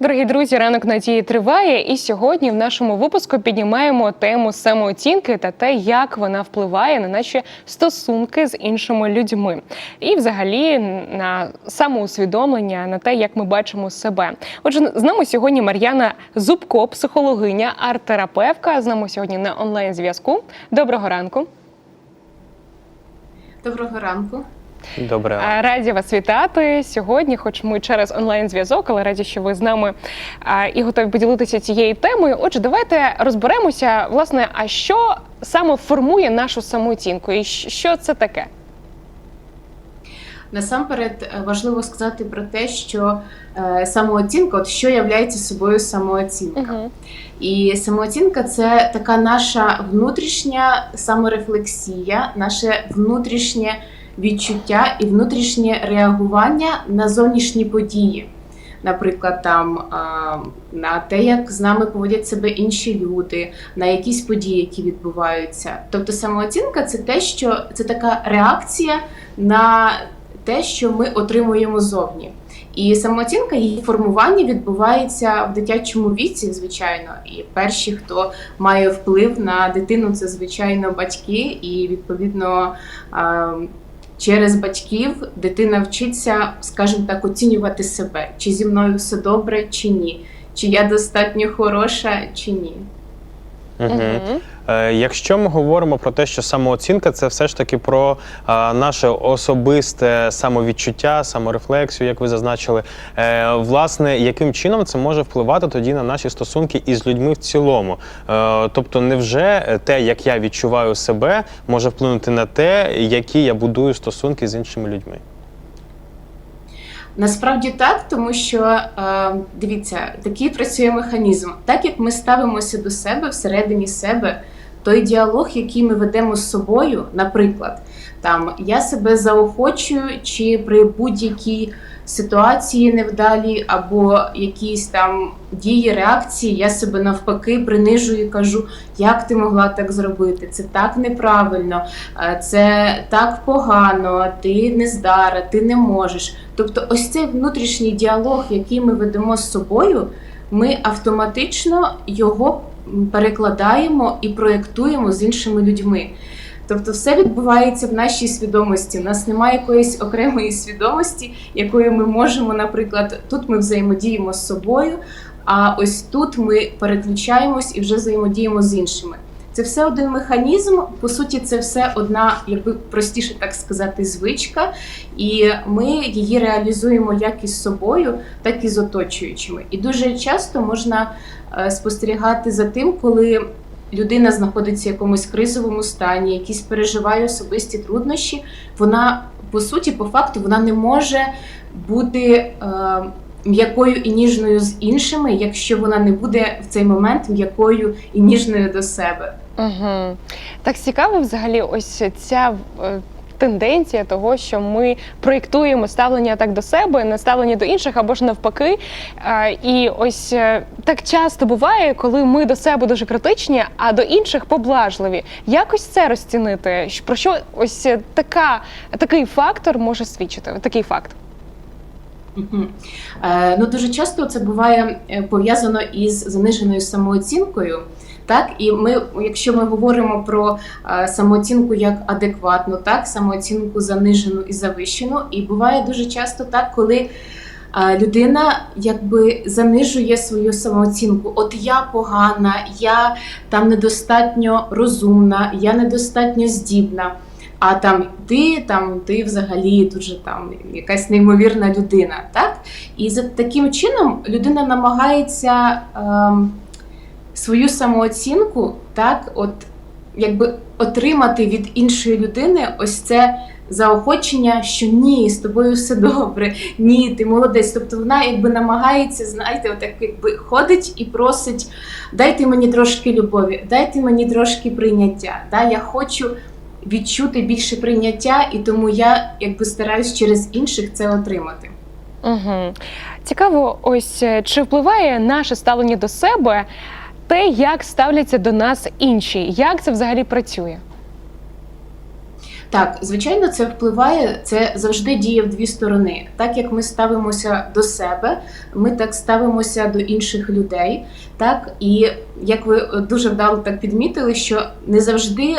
Дорогі друзі, ранок надії триває, і сьогодні в нашому випуску піднімаємо тему самооцінки та те, як вона впливає на наші стосунки з іншими людьми, і взагалі на самоусвідомлення, на те, як ми бачимо себе. Отже, з нами сьогодні Мар'яна Зубко, психологиня, арт-терапевтка. З нами сьогодні на онлайн зв'язку. Доброго ранку. Доброго ранку. Добре. Раді вас вітати сьогодні, хоч ми через онлайн зв'язок, але раді, що ви з нами і готові поділитися цією темою. Отже, давайте розберемося, власне, а що саме формує нашу самооцінку, і що це таке? Насамперед е, важливо сказати про те, що е, самооцінка, от що являє собою самооцінка. Угу. І самооцінка це така наша внутрішня саморефлексія, наше внутрішнє відчуття і внутрішнє реагування на зовнішні події. Наприклад, там на те, як з нами поводять себе інші люди, на якісь події, які відбуваються. Тобто самооцінка це те, що це така реакція на те, що ми отримуємо зовні. І самооцінка її формування відбувається в дитячому віці, звичайно. І перші, хто має вплив на дитину, це звичайно батьки, і відповідно. Через батьків дитина вчиться, скажімо так, оцінювати себе, чи зі мною все добре, чи ні, чи я достатньо хороша, чи ні. Угу. Е, якщо ми говоримо про те, що самооцінка це все ж таки про е, наше особисте самовідчуття, саморефлексію, як ви зазначили. Е, власне, яким чином це може впливати тоді на наші стосунки із людьми в цілому? Тобто, невже те, як я відчуваю себе, може вплинути на те, які я будую стосунки з іншими людьми? Насправді так, тому що дивіться, такий працює механізм. Так як ми ставимося до себе всередині себе, той діалог, який ми ведемо з собою, наприклад, там я себе заохочую, чи при будь-якій ситуації невдалі, або якісь там дії, реакції, я себе навпаки принижую і кажу, як ти могла так зробити? Це так неправильно, е, це так погано, ти не здара, ти не можеш. Тобто, ось цей внутрішній діалог, який ми ведемо з собою, ми автоматично його перекладаємо і проєктуємо з іншими людьми. Тобто, все відбувається в нашій свідомості. У нас немає якоїсь окремої свідомості, якою ми можемо, наприклад, тут ми взаємодіємо з собою, а ось тут ми переключаємось і вже взаємодіємо з іншими. Це все один механізм. По суті, це все одна, якби простіше так сказати, звичка, і ми її реалізуємо як із собою, так і з оточуючими. І дуже часто можна е, спостерігати за тим, коли людина знаходиться в якомусь кризовому стані, якісь переживає особисті труднощі. Вона по суті, по факту, вона не може бути. Е, М'якою і ніжною з іншими, якщо вона не буде в цей момент м'якою і ніжною до себе. Угу. Так цікаво, взагалі, ось ця е, тенденція того, що ми проєктуємо ставлення так до себе, не ставлення до інших або ж навпаки. І ось е, так часто буває, коли ми до себе дуже критичні, а до інших поблажливі. Якось це розцінити? Про що ось е, така, такий фактор може свідчити? Такий факт. Ну, дуже часто це буває пов'язано із заниженою самооцінкою. Так, і ми, якщо ми говоримо про е, самооцінку як адекватну, так, самооцінку занижену і завищену, і буває дуже часто так, коли е, людина якби занижує свою самооцінку. От я погана, я там недостатньо розумна, я недостатньо здібна. А там ти, там ти взагалі дуже там якась неймовірна людина, так? І за таким чином людина намагається ем, свою самооцінку, так, от якби отримати від іншої людини ось це заохочення, що ні, з тобою все добре, ні, ти молодець. Тобто вона якби намагається, знаєте, отак якби ходить і просить, дайте мені трошки любові, дайте мені трошки прийняття. Да? Я хочу відчути більше прийняття, і тому я якби стараюсь через інших це отримати. Угу. Цікаво, ось е, чи впливає наше ставлення до себе те, як ставляться до нас інші? Як це взагалі працює? Так, звичайно, це впливає, це завжди діє в дві сторони. Так як ми ставимося до себе, ми так ставимося до інших людей. Так, і як ви дуже вдало так підмітили, що не завжди.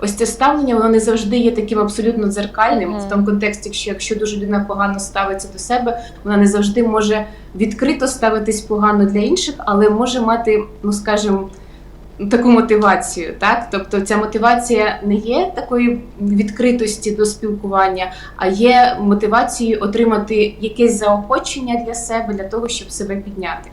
Ось це ставлення, воно не завжди є таким абсолютно дзеркальним Мгм. в тому контексті, що якщо дуже людина погано ставиться до себе, вона не завжди може відкрито ставитись погано для інших, але може мати, ну скажімо, таку мотивацію, так? Тобто ця мотивація не є такої відкритості до спілкування, а є мотивацією отримати якесь заохочення для себе, для того, щоб себе підняти.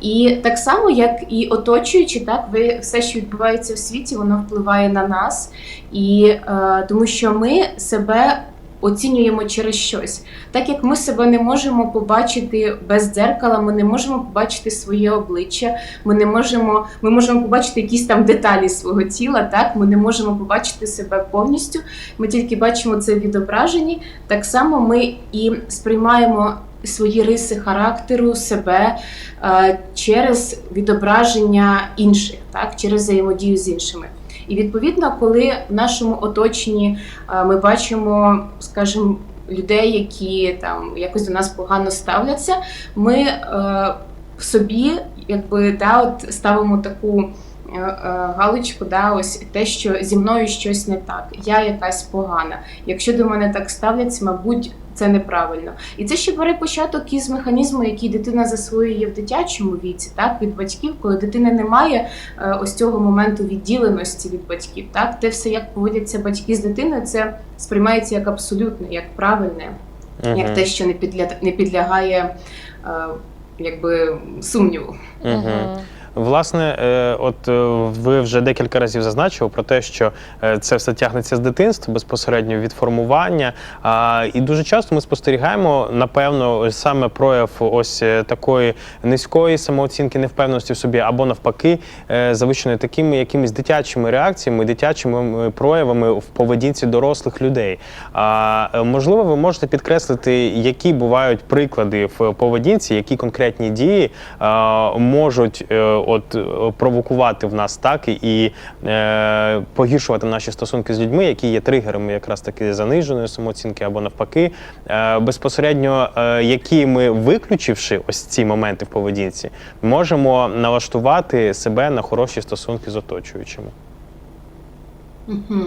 І так само, як і оточуючи, так ви все, що відбувається в світі, воно впливає на нас, і е, тому що ми себе. Оцінюємо через щось, так як ми себе не можемо побачити без дзеркала, ми не можемо побачити своє обличчя, ми не можемо, ми можемо побачити якісь там деталі свого тіла. Так, ми не можемо побачити себе повністю. Ми тільки бачимо це в відображенні. Так само ми і сприймаємо свої риси характеру, себе е, через відображення інших, так, через взаємодію з іншими. І відповідно, коли в нашому оточенні е, ми бачимо, скажімо, людей, які там якось до нас погано ставляться, ми е, в собі якби да, от ставимо таку е, галочку, да, ось те, що зі мною щось не так, я якась погана. Якщо до мене так ставляться, мабуть, це неправильно. І це ще бере початок із механізму, який дитина засвоює в дитячому віці, так від батьків, коли дитини немає е, ось цього моменту відділеності від батьків. Так, те все, як поводяться батьки з дитиною, це сприймається як абсолютне, як правильне, як те, що не підля... не підлягає е, якби сумніву. Мгм. Мгм. Власне, е, от е, ви вже декілька разів зазначили про те, що е, це все тягнеться з дитинства безпосередньо від формування. І дуже часто ми спостерігаємо, напевно, саме прояв ось такої низької самооцінки, невпевненості в собі, або навпаки, завищеної такими якимись дитячими реакціями, дитячими проявами в поведінці дорослих людей. Можливо, ви можете підкреслити, які бувають приклади в поведінці, які конкретні дії можуть от е, провокувати в нас так і е, погіршувати наші стосунки з людьми, які є тригерами якраз таки заниженої самооцінки або навпаки. Е, безпосередньо, е, які ми виключивши ось ці моменти в поведінці, можемо налаштувати себе на хороші стосунки з оточуючими. Угу.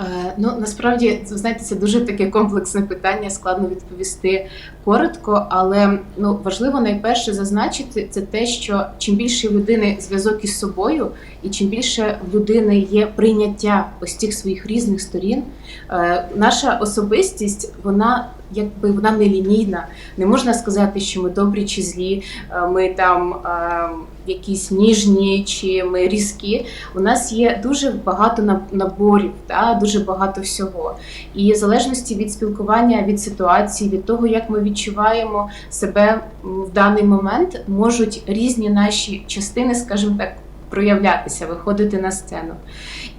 Е, ну насправді знаєте, це дуже таке комплексне питання, складно відповісти коротко, але ну важливо найперше зазначити це те, що чим більше в людини зв'язок із собою, і чим більше в людини є прийняття ось цих своїх різних сторін, е, наша особистість, вона якби вона не лінійна. Не можна сказати, що ми добрі чи злі, е, ми там е, якісь ніжні чи ми різкі. У нас є дуже багато наборів, та, дуже багато всього. І в залежності від спілкування, від ситуації, від того, як ми відчуваємо себе в даний момент, можуть різні наші частини, скажімо так, проявлятися, виходити на сцену.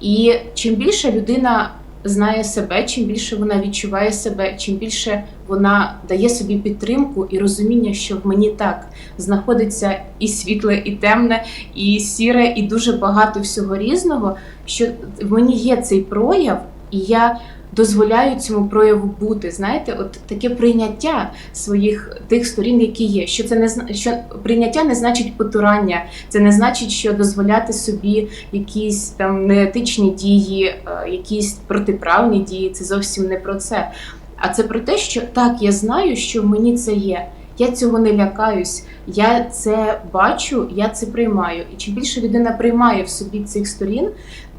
І чим більше людина знає себе, чим більше вона відчуває себе, чим більше вона дає собі підтримку і розуміння, що в мені так знаходиться і світле, і темне, і сіре, і дуже багато всього різного, що в мені є цей прояв, і я дозволяю цьому прояву бути. Знаєте, от таке прийняття своїх тих сторін, які є. Що це не що прийняття не значить потурання, це не значить, що дозволяти собі якісь там неетичні дії, е, якісь протиправні дії. Це зовсім не про це. А це про те, що так, я знаю, що мені це є. Я цього не лякаюсь, я це бачу, я це приймаю. І чим більше людина приймає в собі цих сторін,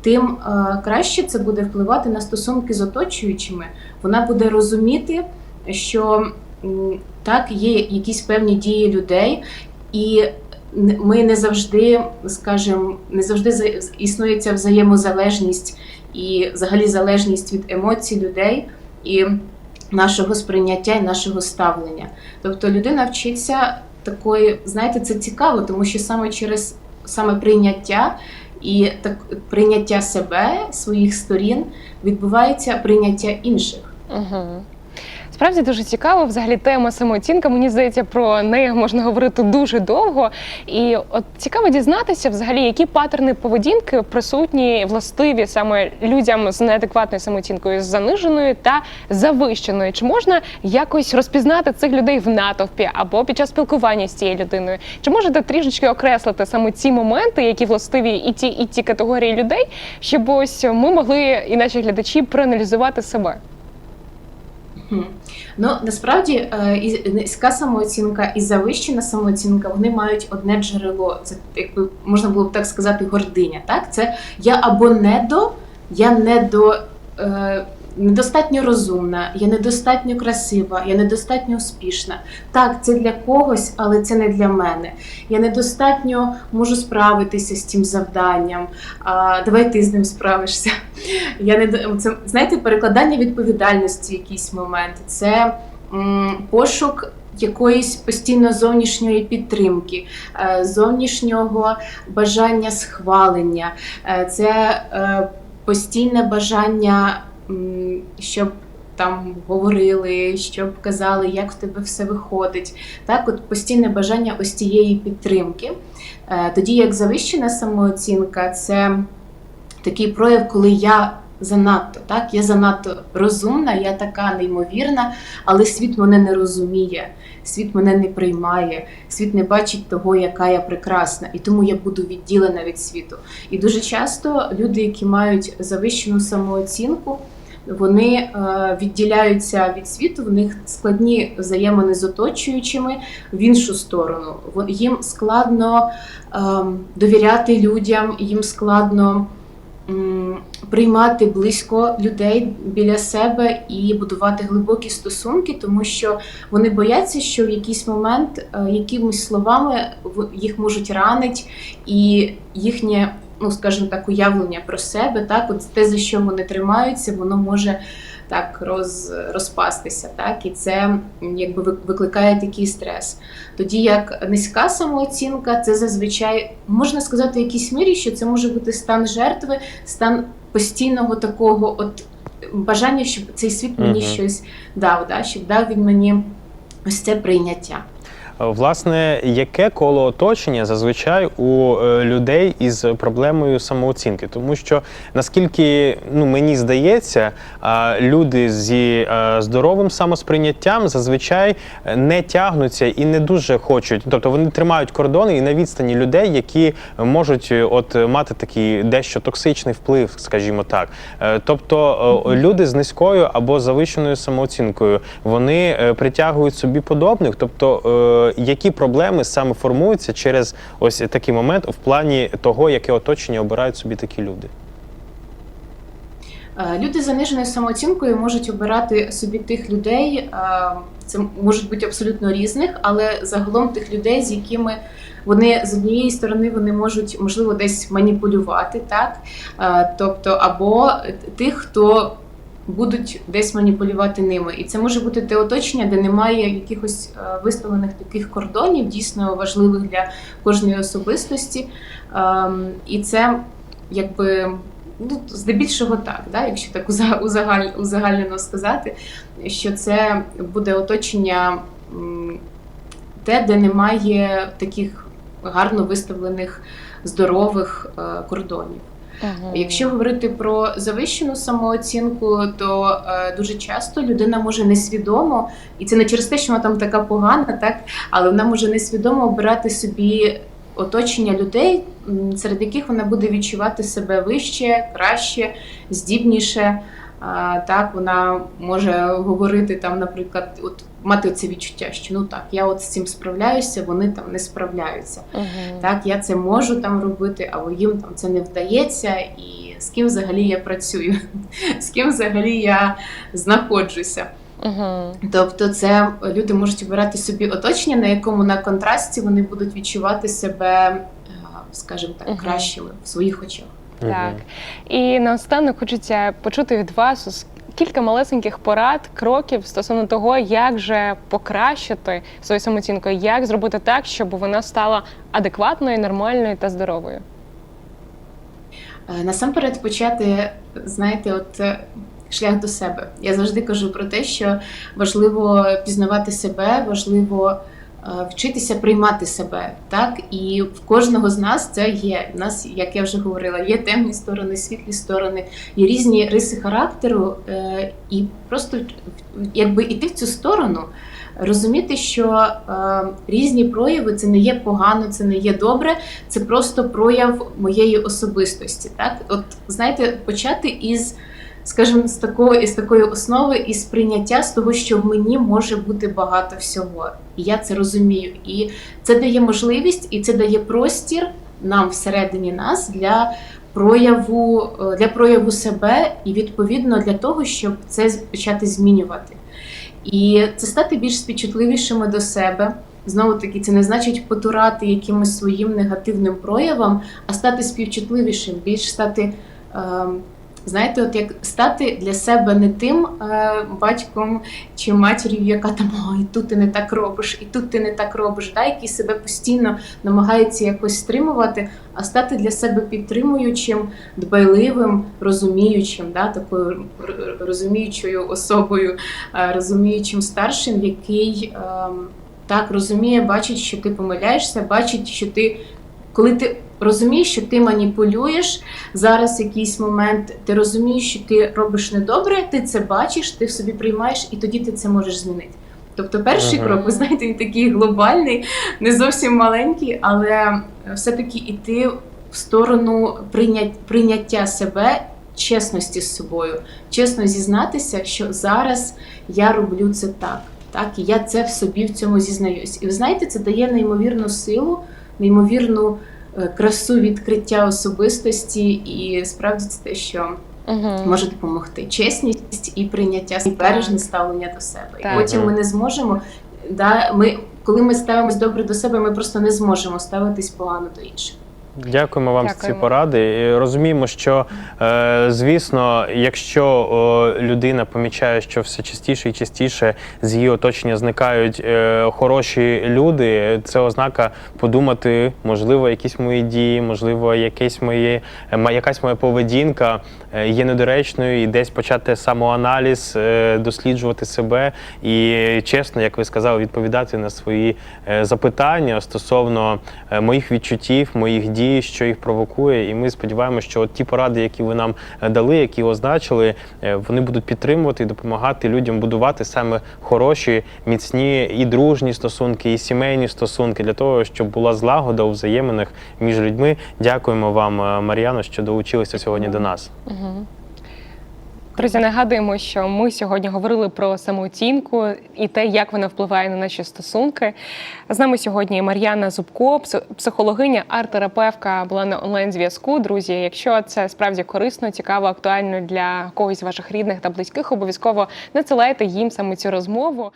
тим е, краще це буде впливати на стосунки з оточуючими. Вона буде розуміти, що так є якісь певні дії людей, і ми не завжди, скажімо, не завжди за- існує ця взаємозалежність і взагалі залежність від емоцій людей і нашого сприйняття і нашого ставлення. Тобто людина вчиться такої, знаєте, це цікаво, тому що саме через саме прийняття і так прийняття себе, своїх сторін відбувається прийняття інших. Угу. Справді дуже цікаво. Взагалі тема самооцінка. Мені здається, про неї можна говорити дуже довго. І от цікаво дізнатися, взагалі, які паттерни поведінки присутні властиві саме людям з неадекватною самооцінкою, з заниженою та завищеною. Чи можна якось розпізнати цих людей в натовпі або під час спілкування з цією людиною? Чи можете трішечки окреслити саме ці моменти, які властиві і ті, і ті категорії людей, щоб ось ми могли і наші глядачі проаналізувати себе? Ну насправді е, низька самооцінка і завищена самооцінка вони мають одне джерело. Це якби можна було б так сказати, гординя. Так, це я або недо, я недо. Е, Недостатньо розумна, я недостатньо красива, я недостатньо успішна. Так, це для когось, але це не для мене. Я недостатньо можу справитися з цим завданням. А, давай ти з ним справишся. Я не це знаєте, перекладання відповідальності в якийсь момент. Це м, пошук якоїсь постійно зовнішньої підтримки, е, зовнішнього бажання схвалення. Е, Це е, постійне бажання, щоб там говорили, щоб казали, як в тебе все виходить. Так, от постійне бажання ось цієї підтримки. Е, Тоді як завищена самооцінка, це такий прояв, коли я занадто, так, я занадто розумна, я така неймовірна, але світ мене не розуміє, світ мене не приймає, світ не бачить того, яка я прекрасна, і тому я буду відділена від світу. І дуже часто люди, які мають завищену самооцінку, вони е, відділяються від світу, в них складні взаємини з оточуючими в іншу сторону. Їм складно ем, довіряти людям, їм складно приймати близько людей біля себе і будувати глибокі стосунки, тому що вони бояться, що в якийсь момент е, якимись словами їх можуть ранити, і їхнє, ну скажімо так, уявлення про себе, так, от те, за що вони тримаються, воно може. Так роз, розпастися, так і це якби викликає такий стрес. Тоді як низька самооцінка, це зазвичай можна сказати в якійсь мірі, що це може бути стан жертви, стан постійного такого от бажання, щоб цей світ мені Мгм. щось дав, да, щоб дав він мені ось це прийняття. Е, Власне, яке коло оточення зазвичай у е, людей із проблемою самооцінки? Тому що наскільки ну мені здається, люди зі е, здоровим самосприйняттям зазвичай не тягнуться і не дуже хочуть. Тобто вони тримають кордони і на відстані людей, які можуть е, от мати такий дещо токсичний вплив, скажімо так. Е, Тобто е, люди з низькою або завищеною самооцінкою вони е, притягують собі подобних. Тобто, е, які проблеми саме формуються через ось такий момент в плані того, яке оточення обирають собі такі люди. Е, Люди з заниженою самооцінкою можуть обирати собі тих людей. е, Це можуть бути абсолютно різних, але загалом тих людей, з якими вони з однієї сторони вони можуть можливо десь маніпулювати, так Е, тобто, або тих, хто будуть десь маніпулювати ними, і це може бути те оточення, де немає якихось е, виставлених таких кордонів, дійсно важливих для кожної особистості. Ем, І це якби ну, здебільшого так, да? якщо так уза- узагаль, узагальнено сказати, що це буде оточення те, де немає таких гарно виставлених здорових е, кордонів. Якщо говорити про завищену самооцінку, то е, дуже часто людина може несвідомо, і це не через те, що вона там така погана, так але вона може несвідомо обирати собі оточення людей, серед яких вона буде відчувати себе вище, краще, здібніше. А, так, вона може говорити там, наприклад, от мати це відчуття, що ну так, я от з цим справляюся, вони там не справляються. Так, я це можу там робити, а їм там це не вдається, і з ким взагалі я працюю, з ким взагалі я знаходжуся. Угу. Тобто, це люди можуть обирати собі оточення, на якому на контрасті вони будуть відчувати себе, е, скажімо так, Мгм. кращими в своїх очах. Так. І наостанок хочеться почути від вас кілька малесеньких порад, кроків стосовно того, як же покращити свою самооцінку, як зробити так, щоб вона стала адекватною, нормальною та здоровою. Е, Насамперед почати, знаєте, от е, шлях до себе. Я завжди кажу про те, що важливо пізнавати себе, важливо вчитися приймати себе. Так і в кожного з нас це є. У нас, як я вже говорила, є темні сторони, світлі сторони, є різні риси характеру, е, і просто якби іти в цю сторону. Розуміти, що е, різні прояви це не є погано, це не є добре, це просто прояв моєї особистості. Так, от знаєте, почати із, скажімо, з такої, з такої основи, із прийняття з того, що в мені може бути багато всього. І я це розумію. І це дає можливість, і це дає простір нам всередині нас для прояву, е, для прояву себе і відповідно для того, щоб це почати змінювати. І це стати більш співчутливішими до себе. Знову таки, це не значить потурати якимось своїм негативним проявам, а стати співчутливішим, більш стати, е, знаєте, от як стати для себе не тим е, батьком чи матір'ю, яка там ой, тут ти не так робиш, і тут ти не так робиш, да, який себе постійно намагається якось стримувати, а стати для себе підтримуючим, дбайливим, розуміючим, да, такою розуміючою особою, е, розуміючим старшим, який ем, так розуміє, бачить, що ти помиляєшся, бачить, що ти, коли ти розумієш, що ти маніпулюєш зараз якийсь момент, ти розумієш, що ти робиш недобре, ти це бачиш, ти в собі приймаєш, і тоді ти це можеш змінити. Тобто перший Ага. крок, ви знаєте, він такий глобальний, не зовсім маленький, але все-таки іти в сторону прийняття себе, чесності з собою, чесно зізнатися, що зараз я роблю це так. Так, і я це в собі в цьому зізнаюсь. І ви знаєте, це дає неймовірну силу, неймовірну е, красу відкриття особистості, і справді це те, що Угу. може допомогти. Чесність і прийняття бережне ставлення до себе. Так. І потім ми не зможемо. Да, ми, коли ми ставимось добре до себе, ми просто не зможемо ставитись погано до інших. Дякуємо вам за ці поради. І розуміємо, що е, звісно, якщо людина помічає, що все частіше і частіше з її оточення зникають е, хороші люди, це ознака подумати, можливо, якісь мої дії, можливо, якесь моє, е, якась моя поведінка є недоречною, і десь почати самоаналіз, е, досліджувати себе і чесно, як ви сказали, відповідати на свої е, запитання стосовно е, моїх відчуттів, моїх дій, що їх провокує. І ми сподіваємося, що от ті поради, які ви нам е, дали, які означили, е, вони будуть підтримувати і допомагати людям будувати саме хороші, міцні і дружні стосунки, і сімейні стосунки для того, щоб була злагода у взаєминах між людьми. Дякуємо вам, е, Мар'яно, що долучилися сьогодні до нас. Угу. Друзі, нагадуємо, що ми сьогодні говорили про самооцінку і те, як вона впливає на наші стосунки. З нами сьогодні Мар'яна Зубко, психологиня, арт-терапевка була на онлайн-зв'язку. Друзі, якщо це справді корисно, цікаво, актуально для когось з ваших рідних та близьких, обов'язково надсилайте їм саме цю розмову.